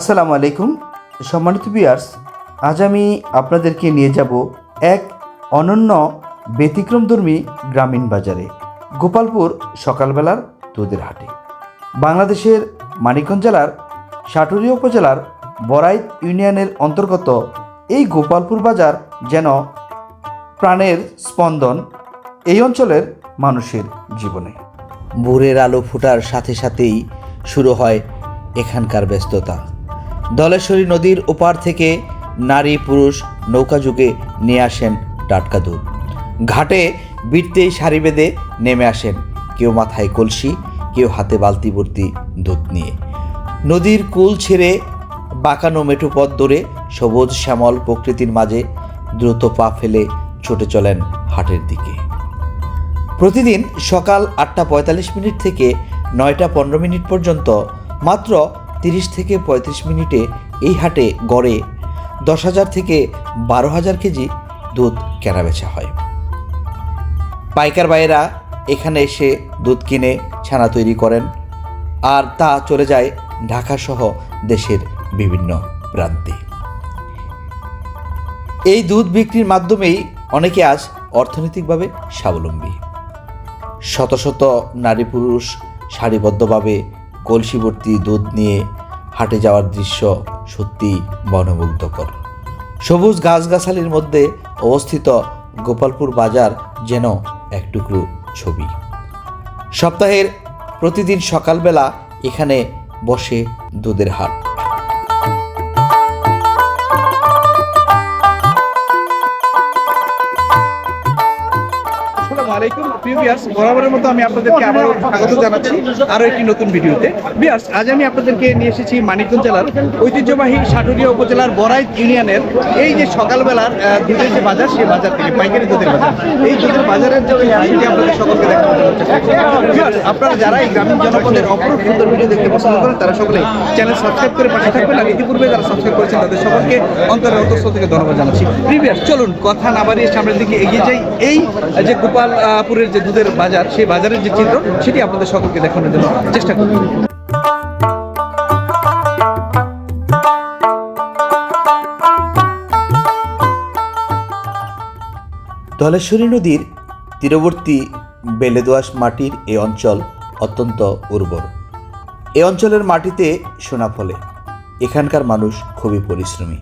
আসসালামু আলাইকুম। সম্মানিত বিয়ার্স আজ আমি আপনাদেরকে নিয়ে যাব এক অনন্য ব্যতিক্রমধর্মী গ্রামীণ বাজারে, গোপালপুর সকালবেলার দুধের হাটে। বাংলাদেশের মানিকগঞ্জ জেলার সাটুরিয়া উপজেলার বরাইত ইউনিয়নের অন্তর্গত এই গোপালপুর বাজার যেন প্রাণের স্পন্দন এই অঞ্চলের মানুষের জীবনে। ভোরের আলো ফোটার সাথে সাথেই শুরু হয় এখানকার ব্যস্ততা। দলেশ্বরী নদীর ওপার থেকে নারী পুরুষ নৌকা যুগে নিয়ে আসেন টাটকা দুধ। ঘাটে বিটতেই সারি বেঁধে নেমে আসেন কেউ মাথায় কলসি, কেউ হাতে বালতি ভর্তি দুধ নিয়ে। নদীর কুল ছেড়ে বাঁকানো মেঠো পথ ধরে সবুজ শ্যামল প্রকৃতির মাঝে দ্রুত পা ফেলে ছুটে চলেন হাটের দিকে। প্রতিদিন সকাল আটটা পঁয়তাল্লিশ মিনিট থেকে নয়টা পনেরো মিনিট পর্যন্ত মাত্র তিরিশ থেকে পঁয়ত্রিশ মিনিটে এই হাটে গড়ে দশ হাজার থেকে বারো হাজার কেজি দুধ কেনাবেচা হয়। পাইকার ভাইয়েরা এখানে এসে দুধ কিনে ছানা তৈরি করেন আর তা চলে যায় ঢাকাসহ দেশের বিভিন্ন প্রান্তে। এই দুধ বিক্রির মাধ্যমেই অনেকে আজ অর্থনৈতিকভাবে স্বাবলম্বী। শত শত নারী পুরুষ সারিবদ্ধভাবে কলসিবর্তী দুধ নিয়ে হাটে যাওয়ার দৃশ্য সত্যি মনোমুগ্ধকর। সবুজ গাছগাছালির মধ্যে অবস্থিত গোপালপুর বাজার যেন এক টুকরো ছবি। সপ্তাহের প্রতিদিন সকালবেলা এখানে বসে দুধের হাট। আপনাদেরকে জানাচ্ছি একটি নতুন ভিডিওতে। আজ আমি আপনাদেরকে নিয়ে এসেছি জেলার ঐতিহ্যবাহী উপজেলার ইউনিয়নের এই যে সকালবেলার বাজার সেই বাজার থেকে, পাইকারি বাজারের আপনারা গ্রামীণ ভিডিও দেখতে পছন্দ করেন, তারা সকলে চ্যানেল করে তাদের সকলকে থেকে জানাচ্ছি। চলুন, কথা না বাড়িয়ে সামনের দিকে এগিয়ে যাই। এই যে গোপালপুরের যে দুধের বাজার, সেই বাজারের যে চিত্র, সেটি আপনাদের সকলকে দেখানোর জন্য চেষ্টা করব ধলেশ্বরী নদীর তীরবর্তী বেলেদোয়াশ মাটির এই অঞ্চল অত্যন্ত উর্বর। এ অঞ্চলের মাটিতে সোনা ফলে। এখানকার মানুষ খুবই পরিশ্রমী।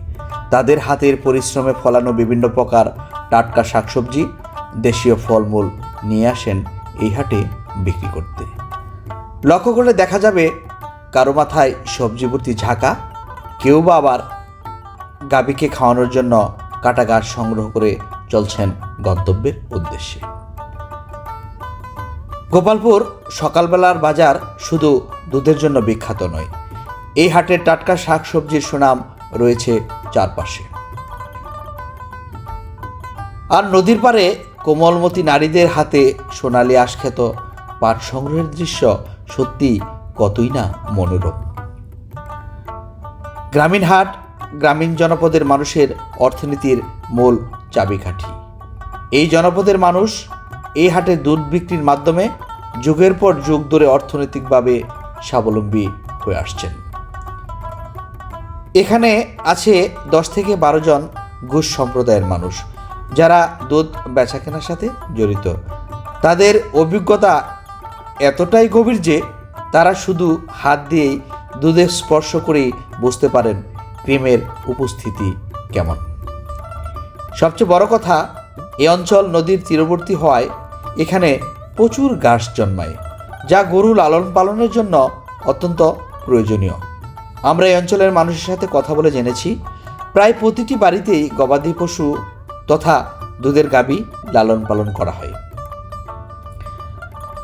তাদের হাতের পরিশ্রমে ফলানো বিভিন্ন প্রকার টাটকা শাকসবজি দেশীয় ফলমূল নিয়ে আসেন এই হাটে বিক্রি করতে। লক্ষ্য করলে দেখা যাবে কারও মাথায় সবজি ভর্তি ঝাঁকা, কেউ বা আবার গাভীকে খাওয়ানোর জন্য কাটা গাছ সংগ্রহ করে চলছেন গন্তব্যের উদ্দেশ্যে। গোপালপুর সকালবেলার বাজার শুধু দুধের জন্য বিখ্যাত নয়, এই হাটের টাটকা শাক সবজির সুনাম রয়েছে চারপাশে। আর নদীর পাড়ে কোমলমতি নারীদের হাতে সোনালি আশখ্যাত পাট সংগ্রহের দৃশ্য সত্যি কতই না মনোরম। গ্রামীণ হাট, গ্রামীণ জনপদের মানুষের অর্থনীতির মূল চাবিকাঠি। এই জনপদের মানুষ এই হাটে দুধ বিক্রির মাধ্যমে যুগের পর যুগ ধরে অর্থনৈতিকভাবে স্বাবলম্বী হয়ে আসছেন। এখানে আছে দশ থেকে বারো জন ঘুষ সম্প্রদায়ের মানুষ। যারা দুধ বেচাকেনার সাথে জড়িত। তাদের অভিজ্ঞতা এতটাই গভীর যে তারা শুধু হাত দিয়েই দুধের স্পর্শ করেই বুঝতে পারেন ক্রিমের উপস্থিতি কেমন। সবচেয়ে বড় কথা, এ অঞ্চল নদীর তীরবর্তী হওয়ায় এখানে প্রচুর ঘাস জন্মায়, যা গরু লালন পালনের জন্য অত্যন্ত প্রয়োজনীয়। আমরা এই অঞ্চলের মানুষের সাথে কথা বলে জেনেছি, প্রায় প্রতিটি বাড়িতেই গবাদি পশু তথা দুধের গাবি লালন পালন করা হয়।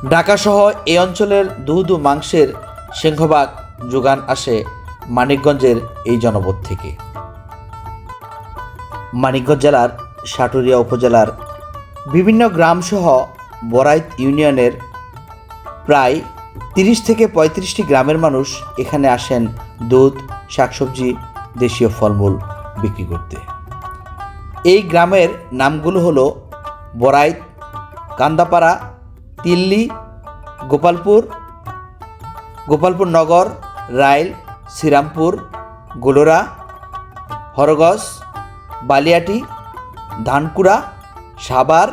ঢাকাসহ এই অঞ্চলের দুধ ও মাংসের সিংহভাগ যোগান আসে মানিকগঞ্জের এই জনপদ থেকে। মানিকগঞ্জ জেলার সাটুরিয়া উপজেলার বিভিন্ন গ্রামসহ বরাইত ইউনিয়নের প্রায় তিরিশ থেকে পঁয়ত্রিশটি গ্রামের মানুষ এখানে আসেন দুধ, শাকসবজি, দেশীয় ফলমূল বিক্রি করতে। এই গ্রামের নামগুলো হলো বরাইত কান্দাপাড়া, তিল্লি, গোপালপুর গোপালপুর নগর, রাইল, শ্রীরামপুর, গোলোরা হরগস বালিয়াটি, ধানকুড়া সাবার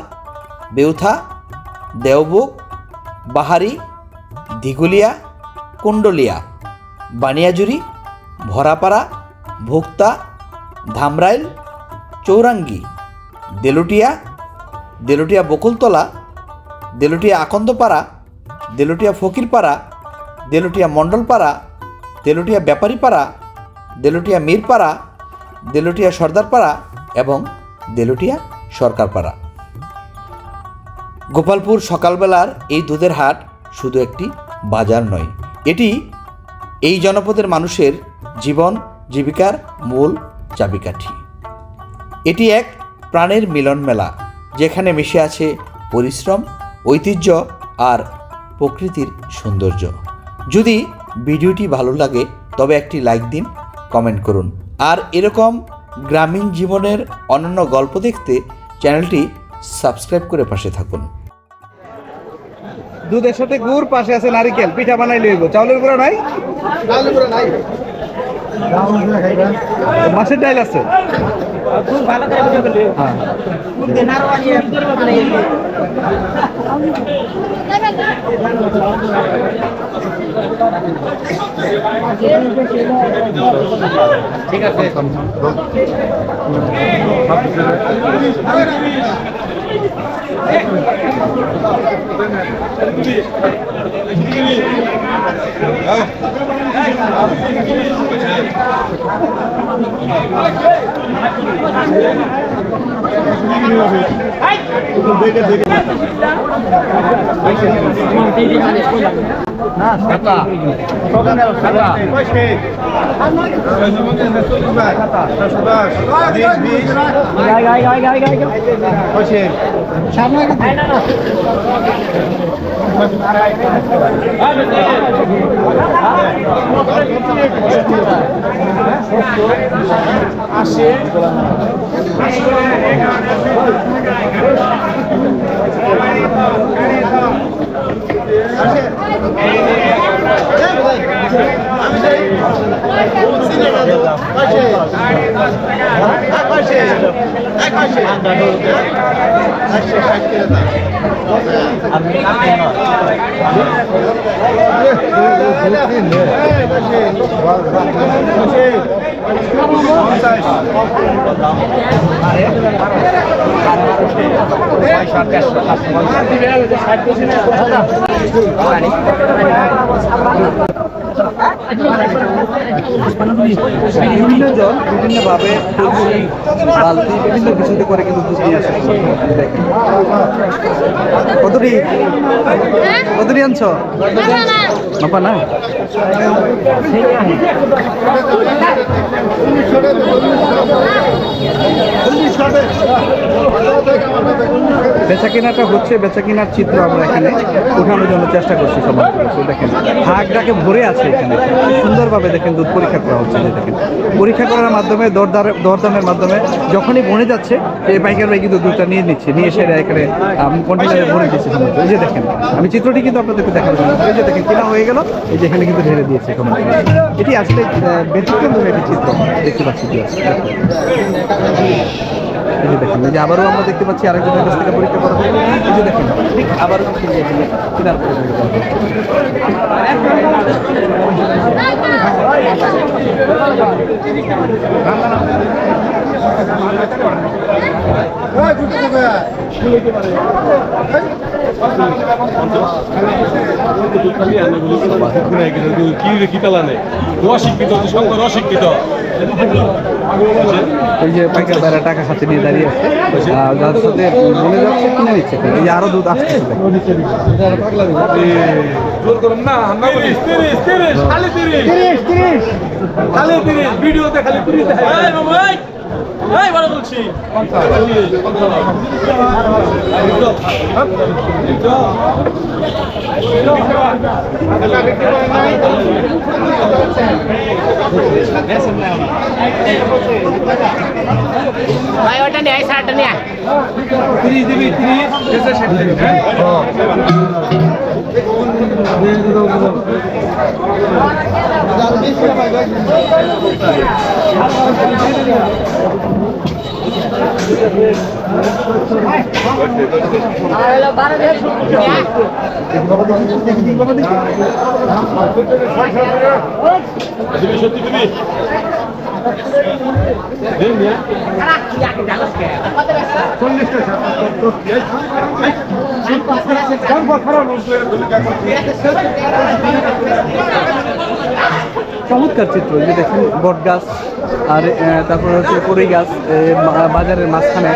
বেউথা, দেওবুক, বাহারি দিগুলিয়া কুণ্ডলিয়া বানিয়াজুরি ভরাপাড়া, ভুক্তা, ধামরাইল চৌরাঙ্গি, দেলুটিয়া দেলুটিয়া বকুলতলা, দেলুটিয়া আকন্দপাড়া, দেলুটিয়া ফকিরপাড়া, দেলুটিয়া মণ্ডলপাড়া, দেলুটিয়া ব্যাপারীপাড়া, দেলুটিয়া মিরপাড়া, দেলুটিয়া সর্দারপাড়া এবং দেলুটিয়া সরকারপাড়া। গোপালপুর সকালবেলার এই দুধের হাট শুধু একটি বাজার নয়, এটি এই জনপদের মানুষের জীবন, জীবিকার মূল চাবিকাঠি। এটি এক প্রাণের মিলন মেলা যেখানে মিশে আছে পরিশ্রম ঐতিহ্য আর প্রকৃতির সৌন্দর্য। যদি ভিডিওটি ভালো লাগে তবে একটি লাইক দিন কমেন্ট করুন। আর এরকম গ্রামীণ জীবনের অনন্য গল্প দেখতে চ্যানেলটি সাবস্ক্রাইব করে পাশে থাকুন। দুধের সাথে গুড় পাশে আছে নারিকেল। পিঠা বানাই লইব। চাউলের গুঁড়া নাই? চাউলের গুঁড়া নাই। মাছের ডাইল আছে? ঠিক আছে দেখে দেখে আসে আসে। হ্যাঁ। বিভিন্ন জন বিভিন্নভাবে বালতি বিভিন্ন কিছুতে করে কিন্তু দুধ নিয়ে আসে কতটি কতটি আনছো বাপা না বেচা কেনাটা হচ্ছে বেচা কেনার চিত্র আমরা এখানে উঠানোর জন্য চেষ্টা করছি কাছে। দেখেন হাঁকটাকে ভরে আছে এখানে। সুন্দরভাবে দেখেন দুধ পরীক্ষা করা হচ্ছে দেখেন। পরীক্ষা করার মাধ্যমে, দরদার, দরদামের মাধ্যমে যখনই বনে যাচ্ছে, এই পাইকার ভাই কিন্তু দুধটা নিয়ে নিচ্ছে, নিয়ে এসে এখানে কন্টেনারে ভরে দিচ্ছে সমস্ত। এই যে দেখেন, আমি চিত্রটি কিন্তু আপনাদেরকে দেখানোর জন্য এই যে দেখেন, কেনা হয়ে গেল। এই যে এখানে কিন্তু ঢেলে দিয়েছে এটি আসলে ব্যতিক্রম একটি চিত্র। দেখতে পাচ্ছি। এই দেখেন যে আবারও আমরা দেখতে পাচ্ছি আরেকজনের কাছ থেকে পরীক্ষা করা দেখেন ঠিক আবারও যে এখানে কেনার করা অশিক্ষিত। এই যে পাইকার বাইরে টাকা হাতে নিয়ে দাঁড়িয়ে আছে যার সাথে বলে যাচ্ছে কিনে নিচ্ছে এই যে আরও দুধ আসছে ভিডিওতে খালি বলছি ভাই ওটা নিয়ে শার্টটা নিয়ে। তিরিশ দিবি তিরিশ ষাট দিবি হ্যাঁ চমৎকার চিত্র যে দেখেন বট গাছ আর তারপরে হচ্ছে কড়ই গাছ বাজারের মাঝখানে।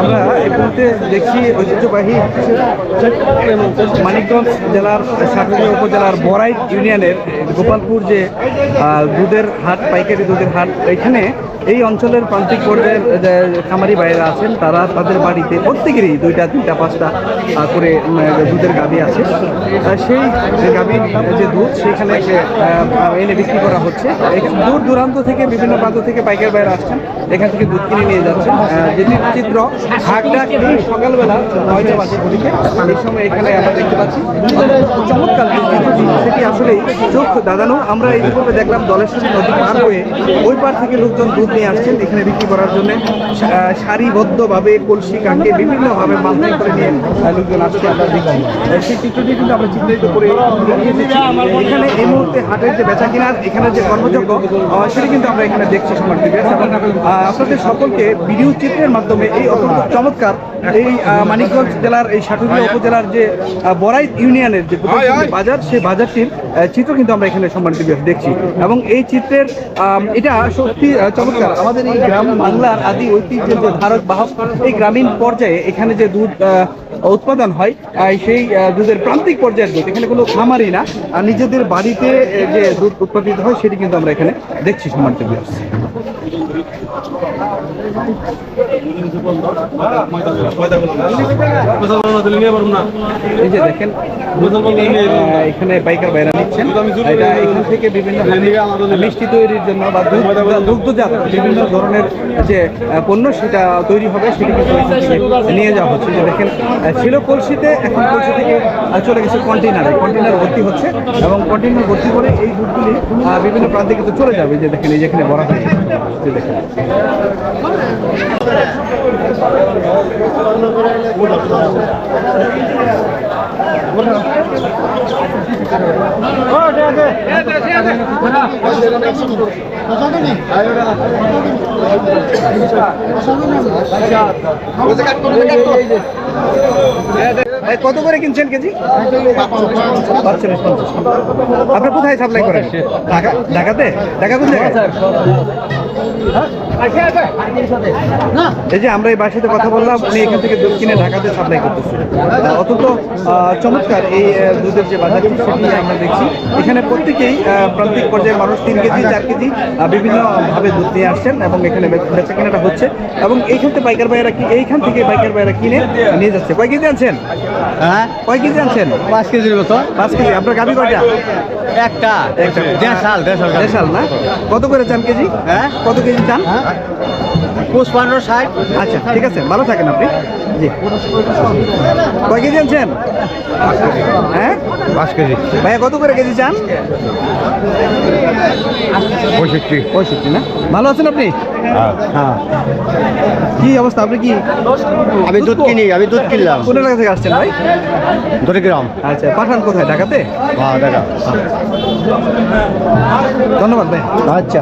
আমরা মুহূর্তে দেখছি ঐতিহ্যবাহী মানিকগঞ্জ জেলার, সাতক্ষীরা উপজেলার বড়াইট ইউনিয়নের গোপালপুর যে দুধের হাট, পাইকারি দুধের হাট, এখানে এই অঞ্চলের প্রান্তিক পর্যায়ের খামারি বাইরে আছেন, তারা তাদের বাড়িতে প্রত্যেকেরই দুইটা, তিনটা, পাঁচটা করে দুধের গাভী আছে। সেই যে গাভীর যে দুধ, সেখানে এনে বিক্রি করা হচ্ছে। দূর দূরান্ত থেকে, বিভিন্ন প্রান্ত থেকে পাইকার বাইরে আসছেন। এখান থেকে দুধ কিনে নিয়ে যাচ্ছেন আহ, যেটি চিত্র সকালবেলা নয়টা বাজে ঘড়িতে এই সময় এখানে আমরা দেখতে পাচ্ছি। চমৎকার সেটি আসলে চোখ দাদানো আমরা এই পূর্বে দেখলাম দলের সাথে নদী পার হয়ে ওই পার থেকে লোকজন দুধ নিয়ে আসছেন। এখানে বিক্রি করার জন্য সারিবদ্ধভাবে কলসি কাকে বিভিন্নভাবে বান্ধব করে নিয়ে লোকজন আসছে আমরা দেখছি। সেই চিত্রটি কিন্তু আমরা চিত্রিত করে এখানে এই মুহূর্তে হাটের যে বেচা কিনার এখানে যে কর্মযোগ্য সেটি কিন্তু আমরা এখানে দেখছি সমাজ আপনাদের সকলকে ভিডিও চিত্রের মাধ্যমে এই অত্যন্ত চমৎকার এই মানিকগঞ্জ জেলার এই সাটুরিয়া উপজেলার যে আহ, বড়াইত ইউনিয়নের যে বাজার সেই বাজারটির চিত্র কিন্তু আমরা এখানে সম্মানিত দেখছি। এবং এই চিত্রের এটা সত্যি চমৎকার। আমাদের এই গ্রাম বাংলার আদি ঐতিহ্যের যে ধারক বাহক এই গ্রামীণ পর্যায়ে এখানে যে দুধ উৎপাদন হয় সেই দুধের প্রান্তিক পর্যায়ের দুধ এখানে কোনো খামারই না। আর নিজেদের বাড়িতে যে দুধ উৎপাদিত হয় সেটি কিন্তু আমরা এখানে দেখছি সম্মানিত বিভাগ এখানে বাইকার বাইরা নিচ্ছেন। থেকে বিভিন্ন মিষ্টি তৈরির বিভিন্ন ধরনের যে পণ্য সেটা তৈরি হবে, সেটি কিন্তু নিয়ে যাওয়া হচ্ছে। যে দেখেন ছিল কলসিতে, এখন কলসি থেকে চলে গেছে কন্টেনারে কন্টেনার ভর্তি হচ্ছে এবং কন্টেনার ভর্তি করে এই দুধগুলি বিভিন্ন প্রান্তে কিন্তু চলে যাবে। যে দেখেন, এই যেখানে বড় দেখেন। কত করে কিনছেন কেজি? পাঁচচল্লিশ পঞ্চাশ আপনি কোথায় সাপ্লাই করেন? ঢাকা ঢাকাতে? ঢাকা জায়গায়? এই যে আমরা এই বাসাতে কথা বললাম উনি এখান থেকে দুধ কিনে ঢাকাতে সাপ্লাই করতেছে। অত্যন্ত চমৎকার এই দুধের যে বাজারটি সেটি আমরা দেখছি। এখানে প্রত্যেকেই আহ, প্রান্তিক পর্যায়ে মানুষ তিন কেজি চার কেজি বিভিন্নভাবে দুধ নিয়ে আসছেন এবং এখানে বেচা কেনাটা হচ্ছে। এবং এইখান থেকে পাইকার ভাইয়েরা কি এইখান থেকে পাইকার ভাইয়েরা কিনে নিয়ে যাচ্ছে। কয় কেজি আনছেন? হ্যাঁ? কয় কেজি আনছেন? পাঁচ কেজির মতো। পাঁচ কেজি। আপনার গাভি কয়টা? একটা। একটা। দেড়শাল দেড়শাল দেড়শাল না? কত করে চান কেজি? হ্যাঁ? কত কেজি চান? Vai. পুষ্পান্ন ষাট। আচ্ছা ঠিক আছে ভালো থাকেন আপনি। জি। কয় কেজি আনছেন? হ্যাঁ? পাঁচ কেজি। ভাইয়া কত করে কেজি চান? পঁয়ষট্টি। পঁয়ষট্টি না? ভালো আছেন আপনি? হ্যাঁ। কি অবস্থা আপনি কি? আমি দুধ কিনি আমি দুধ কিনলাম। কোন এলাকা থেকে আসছেন ভাই? দরিগ্রাম। আচ্ছা পাঠান কোথায় ঢাকাতে? হ্যাঁ দেখা ধন্যবাদ ভাই। আচ্ছা।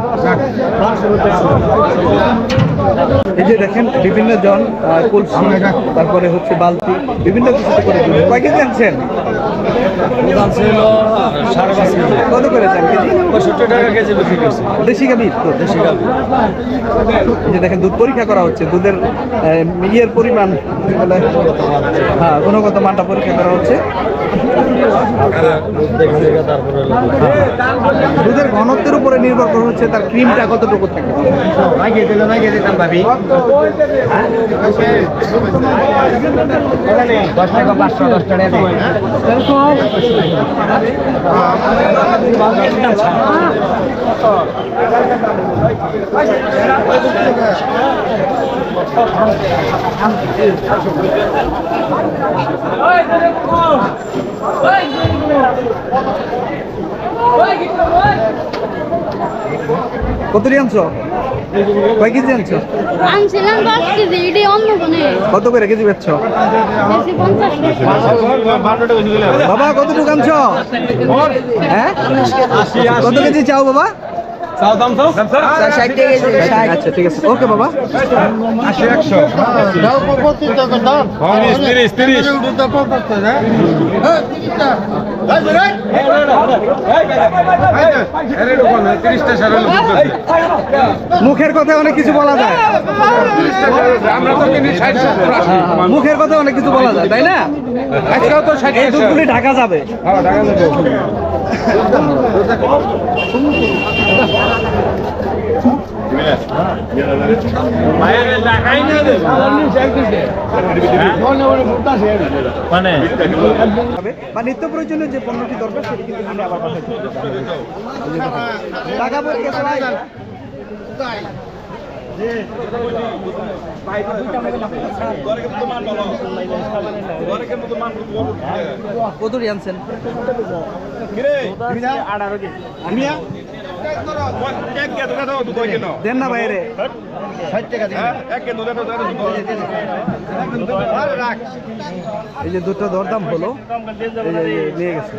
এই যে দেখেন, বিভিন্ন জন কলসি, তারপরে হচ্ছে বালতি, বিভিন্ন কিছুতে করে কয় কেজি আনছেন? কত কেজি পঁয়ষট্টি টাকা কেজি? বিক্রি করছে দেশি গাভীর? তো দেশি গাভী এই যে দেখেন, দুধ পরীক্ষা করা হচ্ছে। দুধের ইয়ের পরিমাণ হ্যাঁ গুণগত মানটা পরীক্ষা করা হচ্ছে। দুধের ঘনত্বের উপরে নির্ভর করে হচ্ছে তার ক্রিমটা কতটুকু থাকে দশ টাকা পাঁচশো দশ টাকা কত দিয়ে আনছো? কয় কেজি আনছো? আনছিলাম দশ কেজি এটি অন্য কোনে। কত করে কেজি বেচছো? বাবা কতটুকু আনছো? হ্যাঁ? কত কেজি চাও বাবা? আচ্ছা ঠিক আছে ওকে বাবা। তিরিশ তিরিশ মুখের কথা অনেক কিছু বলা যায়। মুখের কথা অনেক কিছু বলা যায় তাই না? আজকাল তো এই দুধগুলি ঢাকা যাবে। হ্যাঁ বা নিত্য প্রয়োজনীয় যে পণ্যটি দরকার সেটি কিন্তু কিনে আবার দেখুন। টাকা পড়ে গেছে ভাই কত আনছেন। দেন না বাইরে। এই যে দুটো দরদাম হলো নিয়ে গেছে।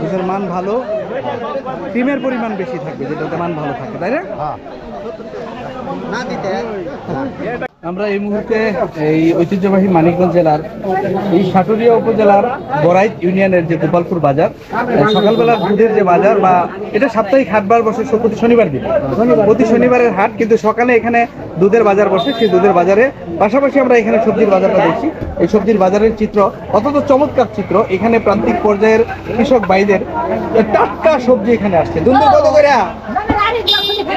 দুধের মান ভালো ডিমের পরিমাণ বেশি থাকবে, যেটাতে মান ভালো থাকে, তাই না? আমরা এই মুহূর্তে এই ঐতিহ্যবাহী মানিকগঞ্জ জেলার, এই সাটুরিয়া উপজেলার বরাইত ইউনিয়নের যে গোপালপুর বাজার সকালবেলার দুধের যে বাজার বা এটা সাপ্তাহিক হাটবার বসে প্রতি শনিবার দিন। প্রতি শনিবারের হাট কিন্তু সকালে এখানে দুধের বাজার বসে, সেই দুধের বাজারে। পাশাপাশি আমরা এখানে সবজির বাজারটা দেখছি। এই সবজির বাজারের চিত্র অত্যন্ত চমৎকার চিত্র। এখানে প্রান্তিক পর্যায়ের কৃষক ভাইদের টাটকা সবজি এখানে আসছে। দুধ কত করে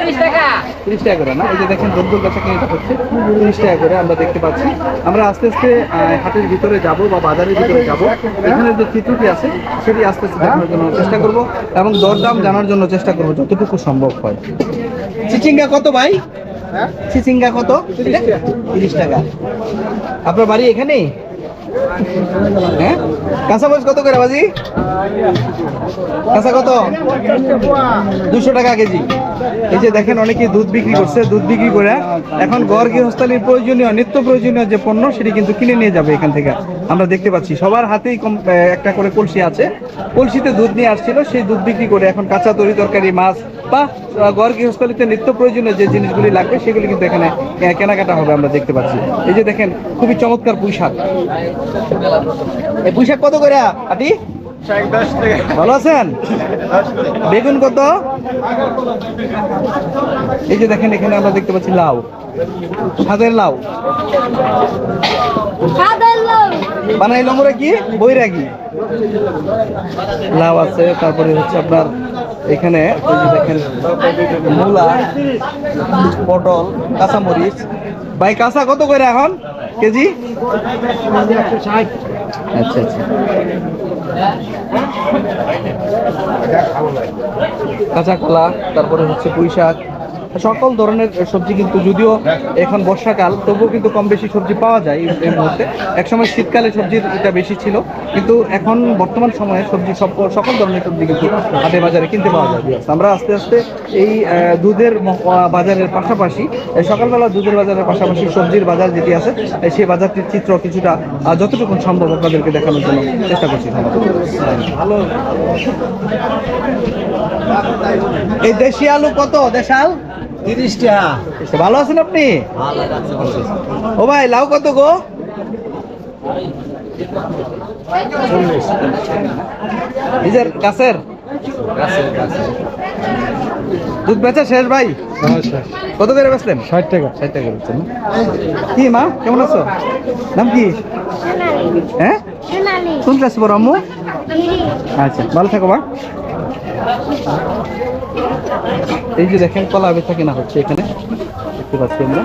তিরিশ টাকা। করে না? এই যে দেখেন রোদ্দুর কাছে কিনে হচ্ছে তিরিশ টাকা করে আমরা দেখতে পাচ্ছি। আমরা আস্তে আস্তে হাটের ভিতরে যাব বা বাজারের ভিতরে যাব। এখানে যে চিত্রটি আছে সেটি আস্তে আস্তে দেখানোর জন্য চেষ্টা করব এবং দরদাম জানার জন্য চেষ্টা করব যতটুকু সম্ভব হয়। চিচিঙ্গা কত ভাই? চিচিঙ্গা কত? তিরিশ টাকা। আপনার বাড়ি এখানেই? হ্যাঁ কাঁচা মরিচ কত করে বাজি? কাঁচা কত? দুশো টাকা কেজি। এই যে দেখেন অনেকে দুধ বিক্রি করছে, দুধ বিক্রি করে। এখন গড় গৃহস্থালির প্রয়োজনীয়, নিত্য প্রয়োজনীয় যে পণ্য, সেটি কিন্তু কিনে নিয়ে যাবে এখান থেকে। আমরা দেখতে পাচ্ছি, সবার হাতেই কম- একটা করে কলসি আছে। কলসিতে দুধ নিয়ে আসছিল, সেই দুধ বিক্রি করে এখন কাঁচা তরি তরকারি, মাছ বা গড় গৃহস্থালিতে নিত্য প্রয়োজনীয় যে জিনিসগুলি লাগবে সেগুলি কিন্তু এখানে কেনাকাটা হবে আমরা দেখতে পাচ্ছি। এই যে দেখেন খুবই চমৎকার পুঁই শাক এই পুঁই শাক কত করে আটি ভালো আছেন? বেগুন কত? এই যে দেখেন এখানে আমরা দেখতে পাচ্ছি লাউ। সাদের লাউ। বানাই নম্বরে কি? বৈরাগী। লাউ আছে তারপরে হচ্ছে আপনার এখানে দেখেন মূলা, পটল, কাঁচামরিচ। ভাই, কাঁচা কত করে এখন? কেজি? আচ্ছা আচ্ছা। কাঁচা কলা, তারপরে হচ্ছে পুঁই শাক। সকল ধরনের সবজি কিন্তু যদিও এখন বর্ষাকাল, তবুও কিন্তু কম বেশি সবজি পাওয়া যায় এই- মুহূর্তে। একসময় শীতকালে সবজির এটা বেশি ছিল, কিন্তু এখন বর্তমান সময়ে সবজি সব সকল ধরনের সবজি কিন্তু হাটে বাজারে কিনতে পাওয়া যায়। আমরা আস্তে আস্তে এই দুধের বাজারের পাশাপাশি সকালবেলা দুধের বাজারের পাশাপাশি সবজির বাজার যেটি আছে সেই বাজারটির চিত্র কিছুটা যতটুকু সম্ভব আপনাদেরকে দেখানোর জন্য চেষ্টা করছি। ভালো এই দেশি আলু কত? দেশাল? তিরিশ টাকা ভালো আছেন আপনি? ও ভাই লাউ কত গো? নিজের গাছের? দুধ বেচা শেষ ভাই? কত করে বেচলেন? ষাট টাকা। ষাট টাকা বেচছেন কি মা কেমন আছো? নাম কি? হ্যাঁ? কোন ক্লাস পড়ো আম্মু? আচ্ছা ভালো থাকো মা। এই যে দেখেন কলা বেচা কেনা হচ্ছে এখানে। দেখতে পাচ্ছি আমরা।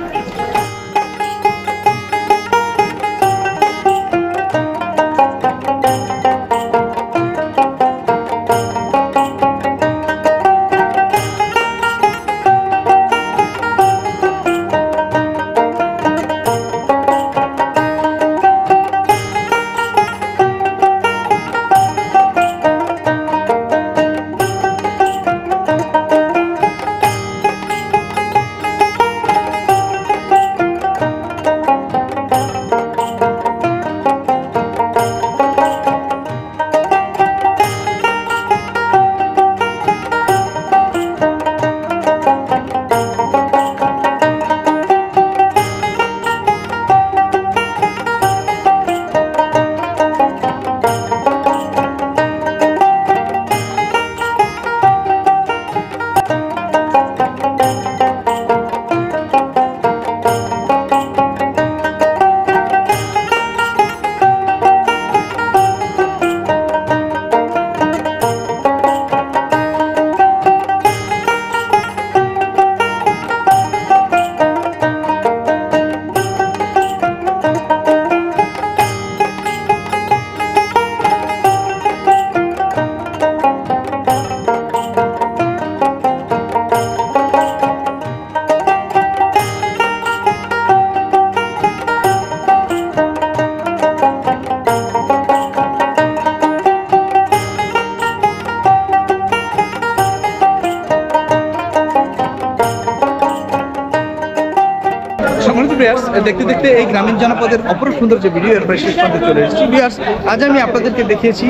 বিয়ার্স দেখতে দেখতে এই গ্রামীণ জনপদের অপর সুন্দর যে ভিডিও এরপরে শেষ পর্যন্ত চলে এসেছি। বিয়ার্স আজ আমি আপনাদেরকে দেখিয়েছি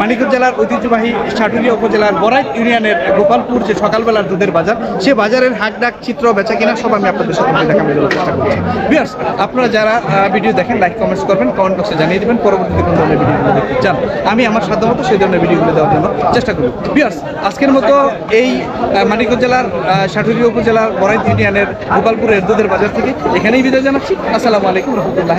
মানিকগঞ্জ জেলার ঐতিহ্যবাহী সাটুরিয়া উপজেলার বরাইত ইউনিয়নের গোপালপুর যে সকালবেলার দুধের বাজার, সে বাজারের হাক ডাক চিত্র বেচা কিনা সব আমি আপনাদের সাথে দেখানোর চেষ্টা করছি। বিয়ার্স আপনারা যারা ভিডিও দেখেন লাইক কমেন্টস করবেন কমেন্ট বক্সে জানিয়ে দেবেন, পরবর্তীতে কোন ধরনের ভিডিওগুলো দেখতে চান। আমি আমার সাধ্য মতো সেই ধরনের ভিডিওগুলো দেওয়ার জন্য চেষ্টা করব। বিয়ার্স আজকের মতো এই মানিকগঞ্জ জেলার সাটুরিয়া উপজেলার বরাইত ইউনিয়নের গোপালপুরের দুধের বাজার থেকে এখানেই বিদায় জানাচ্ছি। আসসালামু আলাইকুম রহমতুল্লাহ